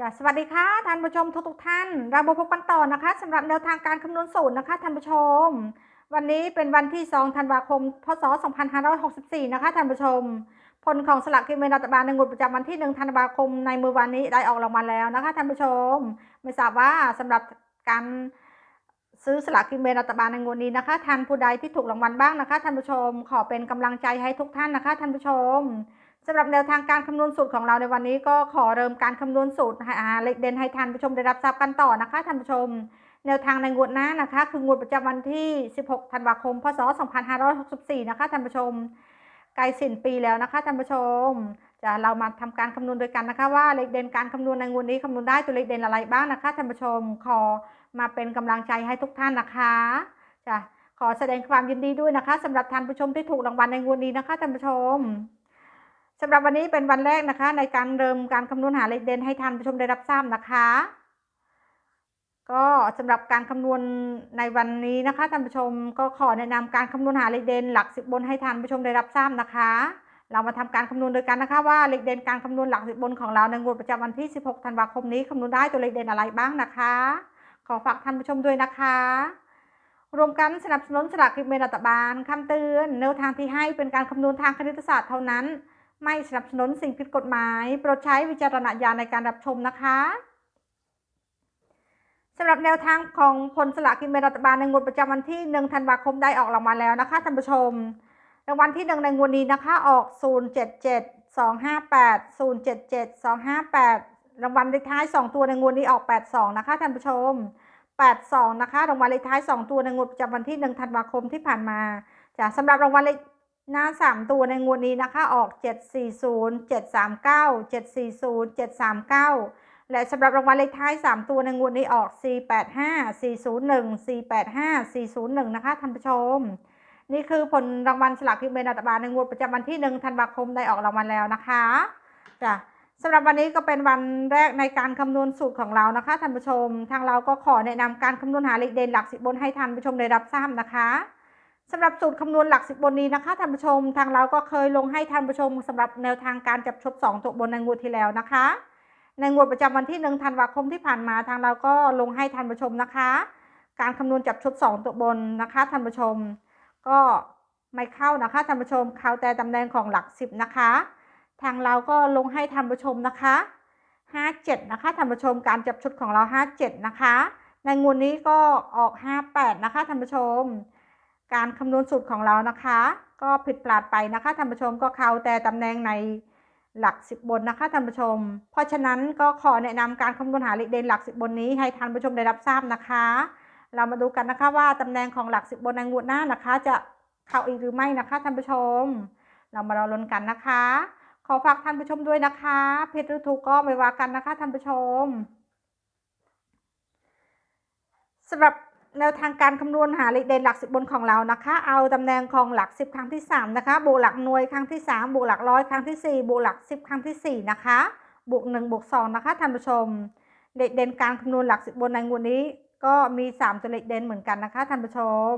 จ้ะสวัสดีค่ะท่านผู้ชมทุกทุกท่าน เรามาพบกันต่อนะคะสำหรับแนวทางการคำนวณสูตรนะคะท่านผู้ชม วันนี้เป็นวันที่ 2 ธันวาคม พศ 2564 นะคะท่านผู้ชม ผลของสลากกินแบ่งรัฐบาลในงวดประจำวันที่ 1 ธันวาคมในมือวันนี้ได้ออกรางวัลแล้วนะคะท่านผู้ชม ไม่ทราบว่าสำหรับการซื้อสลากกินแบ่งรัฐบาลในงวดนี้นะคะท่านผู้ใดที่ถูกรางวัลบ้างนะคะท่านผู้ชม ขอเป็นกำลังใจให้ทุกท่านนะคะท่านผู้ชม สำหรับแนวทางการคำนวณสูตรของเราในวันนี้ก็ขอเริ่มการคำนวณสูตรหาเลขเด่นให้ท่านผู้ชมได้รับทราบกันต่อนะคะท่านผู้ชม แนวทางในงวดหน้านะคะ คืองวดประจำวันที่ 16 ธันวาคม พศ 2564 นะคะท่านผู้ชมใกล้สิ้นปีแล้วนะคะท่านผู้ชม จะเรามาทำการคำนวณโดวยกันนะคะ ว่าเลขเด่นการคำนวณในงวดนี้คำนวณได้ตัวเลขเด่นอะไรบ้างนะคะท่านผู้ชมขอมาเป็นกำลังใจให้ทุกท่านนะคะจะขอแสดงความยินดีด้วยนะคะสำหรับท่านผู้ชมที่ถูกรางวัลในงวดนี้นะคะท่านผู้ชม สำหรับวันนี้เป็นวันแรกนะคะ ในการเริ่มการคำนวณหาเลขเด่นให้ท่านผู้ชมได้รับทราบนะคะ ก็สำหรับการคำนวณในวันนี้นะคะท่านผู้ชมก็ขอแนะนำการคำนวณหาเลขเด่นหลักสิบบนให้ท่านผู้ชมได้รับทราบนะคะ เรามาทำการคำนวณโดยกันนะคะ ว่าเลขเด่นการคำนวณหลักสิบบนของเราในงวดประจำวันที่ 16 ธันวาคมนี้คำนวณได้ตัวเลขเด่นอะไรบ้างนะคะ ขอฝากท่านผู้ชมด้วยนะคะรวมกันสนับสนุนสลากกินแบ่งรัฐบาลคำเตือนแนวทางที่ให้เป็นการคำนวณทางคณิตศาสตร์เท่านั้น ไม่สนับสนุนสิ่งผิดกฎหมาย โปรดใช้วิจารณญาณในการรับชมนะคะสำหรับแนวทางของผลสลากกินแบ่งรัฐบาลในงวดประจำวันที่ 1 ธันวาคมได้ออกรางวัลแล้วนะคะท่านผู้ชมรางวัลที่ 1 ในงวดนี้นะคะออก 077 258 077 258 รางวัลเลขท้าย 2 ตัวในงวดนี้ออก 82 นะคะท่านผู้ชม 82 นะคะ รางวัลเลขท้าย 2 ตัวในงวดประจำวันที่ 1 ธันวาคมที่ผ่านมาจ้ะสำหรับรางวัลเลข หน้า 3 ตัวในงวดนี้นะคะออก 740 739 740 739 และสำหรับรางวัลเลขท้าย 3 ตัวในงวดนี้ออก 485 401 485 401 นะคะท่านผู้ชม นี่คือผลรางวัลสลากกินแบ่งรัฐบาลในงวดประจำวันที่ 1 ธันวาคมได้ออกรางวัลแล้วนะคะจ้ะสำหรับวันนี้ก็เป็นวันแรกในการคำนวณสูตรของเรานะคะท่านผู้ชม ทางเราก็ขอแนะนำการคำนวณหาเลขเด่นหลักสิบบนให้ท่านผู้ชมได้รับทราบนะคะ สำหรับสูตรคำนวณหลักสิบบนนี้นะคะท่านผู้ชม ทางเราก็เคยลงให้ท่านผู้ชมสำหรับแนวทางการจับชด2ตัวบนในงวดที่แล้วนะคะ ในงวดประจำวันที่1ธันวาคมที่ผ่านมาทางเราก็ลงให้ท่านผู้ชมนะคะ การคำนวณจับชด2ตัวบนนะคะท่านผู้ชม ก็ไม่เข้านะคะท่านผู้ชมเข้าแต่ตำแหน่งของหลัก10นะคะ ทางเราก็ลงให้ท่านผู้ชมนะคะ57นะคะท่านผู้ชมการจับชุดของเรา 57 นะคะ ในงวดนี้ก็ออก 58 นะคะท่านผู้ชม การคำนวณสูตรของเรานะคะ ก็ผิดพลาดไปนะคะท่านผู้ชมก็เข้าแต่ตำแหน่งในหลักสิบบนนะคะท่านผู้ชม เพราะฉะนั้นก็ขอแนะนำการคำนวณหาเลขเด่นหลักสิบบนนี้ให้ท่านผู้ชมได้รับทราบนะคะ เรามาดูกันนะคะว่าตำแหน่งของหลักสิบบนในงวดหน้านะคะ จะเข้าอีกหรือไม่นะคะท่านผู้ชม เรามารอลุ้นกันนะคะ ขอฝากท่านผู้ชมด้วยนะคะผิดหรือถูกก็ไม่ว่ากันนะคะท่านผู้ชมสำหรับ แนวทางการคำนวณหาเลขเด่นหลักสิบบนของเรานะคะ เอาตำแหน่งของหลักสิบครั้งที่สามนะคะ บวกหลักหน่วยครั้งที่สามบวกหลักร้อยครั้งที่สี่บวกหลักสิบครั้งที่สี่นะคะ บวกหนึ่งบวกสองนะคะท่านผู้ชม เลขเด่นการคำนวณหลักสิบบนในงวดนี้ ก็มีสามตัวเลขเด่นเหมือนกันนะคะท่านผู้ชม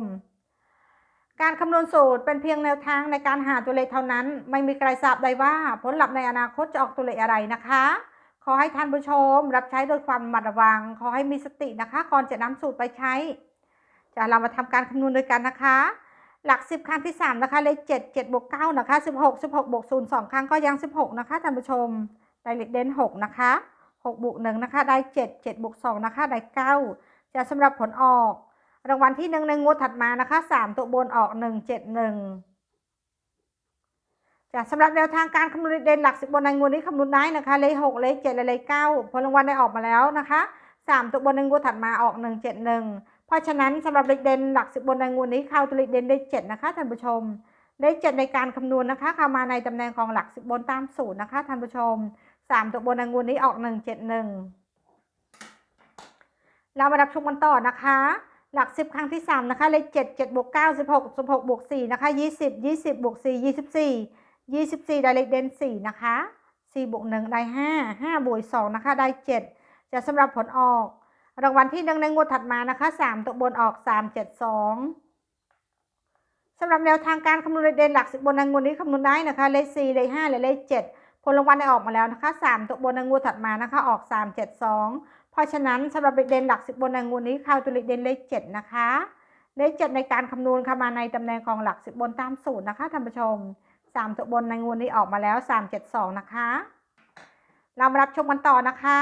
การคำนวณสูตรเป็นเพียงแนวทางในการหาตัวเลขเท่านั้น ไม่มีใครทราบได้ว่าผลลัพธ์ในอนาคตจะออกตัวเลขอะไรนะคะขอให้ท่านผู้ชม รับใช้โดยความระมัดระวัง ขอให้มีสตินะคะ ก่อนจะนำสูตรไปใช้ จะเรามาทำการคำนวณด้วยกันนะคะ หลัก 10 ครั้งที่ 3 นะคะ เลข7 7บวก9นะคะ 16 16บวก0 2 ครั้งก็ยัง 16 นะคะท่านผู้ชม ได้เลขเด่น6นะคะ6บวก1นะคะ ได้ 7 7บวก2นะคะ ได้ 9 จะสำหรับผลออก รางวัลที่ 1 ในงวดถัดมานะคะ 3 ตัวบนออก 1 7 1จะสำหรับแนวทางการคำนวณเด่นหลัก10บบนในงวดนี้คำนวณได้นะคะเลข6เลข7และเลข9ผลรางวัลได้ออกมาแล้วนะคะ3ตัวบนในงวดถัดมาออก1 7 1เจ็ดหนึ่ง พราะฉะนั้นสำหรับเลขเด่นหลักสิบบนในงวดนี้เข้าตัวเลขเด่นได้เจ็ดนะคะท่านผู้ชมเลขเจ็ดในการคำนวณนะคะเข้ามาในตำแหน่งของหลักสิบบนตามสูตรนะคะท่านผู้ชมสามตัวบนในงวดนี้ออกหนึ่งเจ็ดหนึ่งเรามารับชมกันต่อนะคะ หลักสิบครั้งที่สามนะคะเลขเจ็ดเจ็ดบวกเก้าสิบหกสิบหกบวกสี่นะคะยี่สิบยี่สิบบวกสี่ยี่สิบสี่ยี่สิบสี่ได้เลขเด่นสี่นะคะสี่บวกหนึ่งได้ห้าห้าบวกสองนะคะได้เจ็ดจะสำหรับผลออก รางวัลที่หนึ่งในงวดถัดมานะคะสามตัวบนออกสามเจ็ดสองสำหรับแนวทางการคำนวณเด่นหลักสิบบนในงวดนี้คำนวณได้นะคะ เลขสี่เลขห้าและเลขเจ็ดผลรางวัลได้ออกมาแล้วนะคะ3ตัวบนในงวดถัดมานะคะ ออก3 7 2เพราะฉะนั้นสำหรับเด่นหลัก10บบนในงวดนี้เข้าตัวเลขเด่นเลข7นะคะเลข7ในการคำนวณเข้ามาในตำแหน่งของหลัก10บนตามสูตรนะคะท่านผู้ชม3ตัวบนในงวดนี้ออกมาแล้ว3 7 2นะคะ เรามารับชมกันต่อนะคะ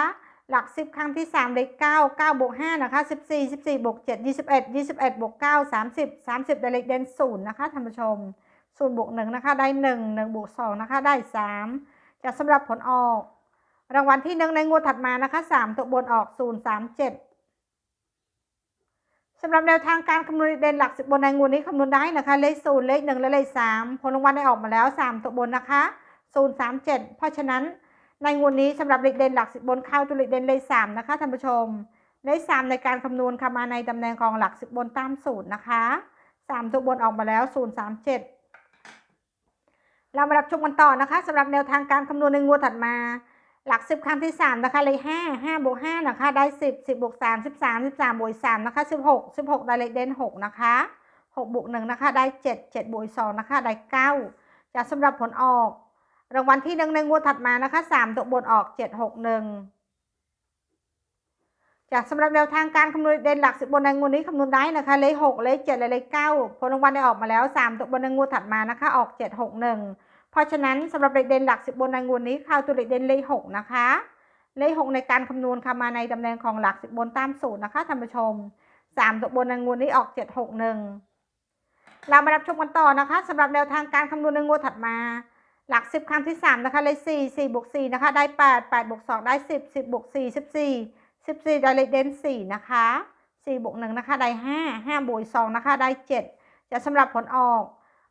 หลัก 10 ครั้งที่3เลข9 9บวก5นะคะ 14 14บวก7 21 21บวก9 30 30 ได้เลขเด่น0นะคะท่านผู้ชม0บวก1นะคะ ได้ 1 1บวก2นะคะ ได้ 3 จะสำหรับผลออก รางวัลที่ 1 ในงวดถัดมานะคะ 3 ตัวบนออก 037สำหรับแนวทางการคำนวณเลขเด่นหลัก 10 บนในงวดนี้คำนวณได้นะคะ เลข 0 เลข 1 และเลข 3 ผลรางวัลได้ออกมาแล้ว 3 ตัวบนนะคะ 037 เพราะฉะนั้น ในงวดนี้สำหรับเลขเด่นหลักสิบบนเข้าตัวเลขเด่นเลขสามนะคะท่านผู้ชม เลขสามในการคำนวณค่ะมาในตำแหน่งของหลักสิบบนตามสูตรนะคะสามตัวบนออกมาแล้วศูนย์สามเจ็ดเรามารับชมกันต่อนะคะสำหรับแนวทางการคำนวณในงวดถัดมา หลักสิบครั้งที่สามนะคะเลขห้าห้าบวกห้านะคะได้สิบสิบบวกสามสิบสามสิบสามบวกสามนะคะสิบหกสิบหกได้เลขเด่นหกนะคะหกบวกหนึ่งนะคะได้เจ็ดเจ็ดบวกสองนะคะได้เก้าจะสำหรับผลออก รางวัลที่หนึ่งในงวดถัดมานะคะสามตัวบนออกเจ็ดหกหนึ่งจากสำหรับแนวทางการคำนวณเด่นหลักสิบบนในงวดนี้คำนวณได้นะคะ เลขหกเลขเจ็ดและเลขเก้าผลรางวัลได้ออกมาแล้วสามตัวบนในงวดถัดมานะคะออกเจ็ดหกหนึ่งเพราะฉะนั้นสำหรับเลขเด่นหลักสิบบนในงวดนี้ข้าวตัวเลขเด่นเลขหกนะคะ เลขหกในการคำนวณค่ะมาในตำแหน่งของหลักสิบบนตามสูตรนะคะท่านผู้ชมสามตัวบนในงวดนี้ออกเจ็ดหกหนึ่งเรามารับชมกันต่อนะคะสำหรับแนวทางการคำนวณในงวดถัดมา หลักสิบครั้งที่สามนะคะเลขสี่สี่บวกสี่นะคะ ได้แปดแปดบวกสองได้สิบสิบบวกสี่สิบสี่สิบสี่ได้เลขเด่นสี่นะคะสี่บวกหนึ่งนะคะ ได้ห้าห้าบวกสองนะคะ ได้เจ็ดจะสำหรับผลออก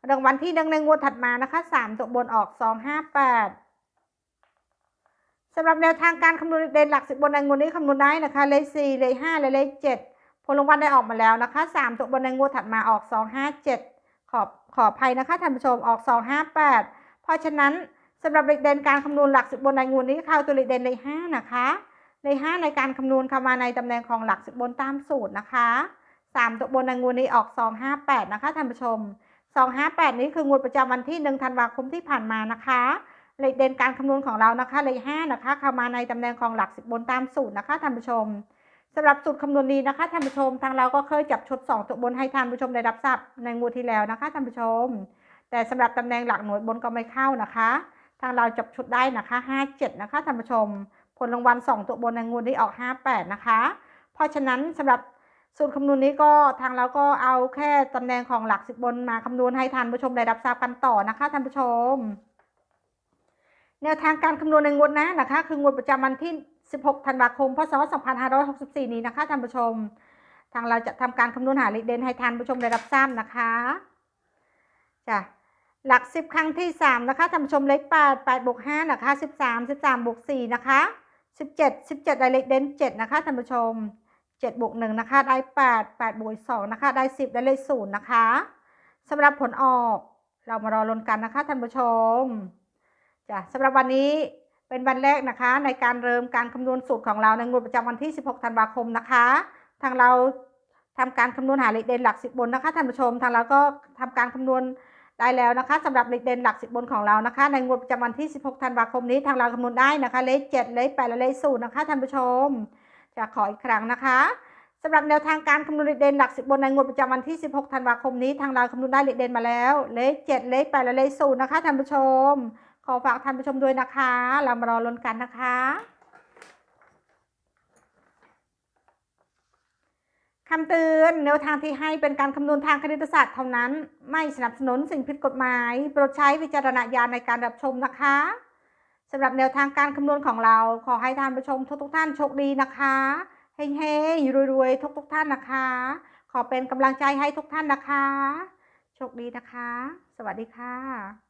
รางวัลที่หนึ่งในงวดถัดมานะคะสามตัวบนออกสองห้าแปดสำหรับแนวทางการคำนวณเด่นหลักสิบบนในงวดนี้คำนวณได้นะคะ เลขสี่เลขห้าและเลขเจ็ดผลรางวัลได้ออกมาแล้วนะคะสามตัวบนในงวดถัดมาออกสองห้าเจ็ดขอบขออภัยนะคะท่านผู้ชมออกสองห้าแปด เพราะฉะนั้นสำหรับเลขเด่นการคำนวณหลักสิบบนในงูนี้เข้าตัวเลขเด่นเลขห้านะคะเลขห้าในการคำนวณเข้ามาในตำแหน่งของหลักสิบบนตามสูตรนะคะสามตัวบนในงูนี้ออกสองห้าแปดนะคะท่านผู้ชมสองห้าแปดนี้คืองวดประจำวันที่หนึ่งธันวาคมที่ผ่านมานะคะเลขเด่นการคำนวณของเรานะคะเลขห้านะคะเข้ามาในตำแหน่งของหลักสิบบนตามสูตรนะคะท่านผู้ชมสำหรับสูตรคำนวณนี้นะคะท่านผู้ชมทางเราก็เคยจับชุดสองตัวบนให้ท่านผู้ชมได้รับทราบในงวดที่แล้วนะคะท่านผู้ชม แต่สำหรับตำแหน่งหลักหน่วยบนก็ไม่เข้านะคะ ทางเราจับชุดได้นะคะ57นะคะท่านผู้ชม ผลรางวัล 2 ตัวบนในงูนี้ออก 58 นะคะ เพราะฉะนั้นสำหรับสูตรคำนวณนี้ก็ทางเราก็เอาแค่ตำแหน่งของหลักสิบบนมาคำนวณให้ท่านผู้ชมได้รับทราบกันต่อนะคะท่านผู้ชม แนวทางการคำนวณในงวดนะนะคะ คืองวดประจำวันที่ 16 ธันวาคม พศ 2564 นี้นะคะท่านผู้ชม ทางเราจะทำการคำนวณหาเลขเด่นให้ท่านผู้ชมได้รับทราบนะคะจ้ะ หลักสิบครั้งที่สามนะคะท่านผู้ชมเลขแปดแปดบวกห้านะคะสิบสามสิบสามบวกสี่นะคะสิบเจ็ดสิบเจ็ดได้เลขเด่นเจ็ดนะคะท่านผู้ชมเจ็ดบวกหนึ่งนะคะได้แปดแปดบวกสองนะคะได้สิบได้เลขศูนย์นะคะสำหรับผลออกเรามารอลุ้นกันนะคะท่านผู้ชมจ้ะสำหรับวันนี้เป็นวันแรกนะคะ ในการเริ่มการคำนวณสูตรของเราในงวดประจำวันที่ 16 ธันวาคมนะคะ ทางเราทำการคำนวณหาเลขเด่นหลักสิบบนนะคะท่านผู้ชม ทางเราก็ทำการคำนวณ ได้แล้วนะคะสำหรับเลขเด่นหลักสิบบนของเรานะคะ ในงวดประจำวันที่ 16 ธันวาคมนี้ทางเราคำนวณได้นะคะ เลข7เลข8และเลข0นะคะท่านผู้ชม จะขออีกครั้งนะคะสำหรับแนวทางการคำนวณเลขเด่นหลักสิบบนในงวดประจำวันที่ 16 ธันวาคมนี้ทางเราคำนวณได้เลขเด่นมาแล้ว เลข7เลข8และเลข0นะคะท่านผู้ชม ขอฝากท่านผู้ชมด้วยนะคะเรามารอลุ้นกันนะคะ คำเตือนแนวทางที่ให้เป็นการคำนวณทางคณิตศาสตร์เท่านั้น ไม่สนับสนุนสิ่งผิดกฎหมาย โปรดใช้วิจารณญาณในการรับชมนะคะสำหรับแนวทางการคำนวณของเราขอให้ท่านผู้ชมทุกทุกท่านโชคดีนะคะเฮ้งๆรวยๆทุกทุกท่านนะคะ ขอเป็นกำลังใจให้ทุกท่านนะคะ โชคดีนะคะ สวัสดีค่ะ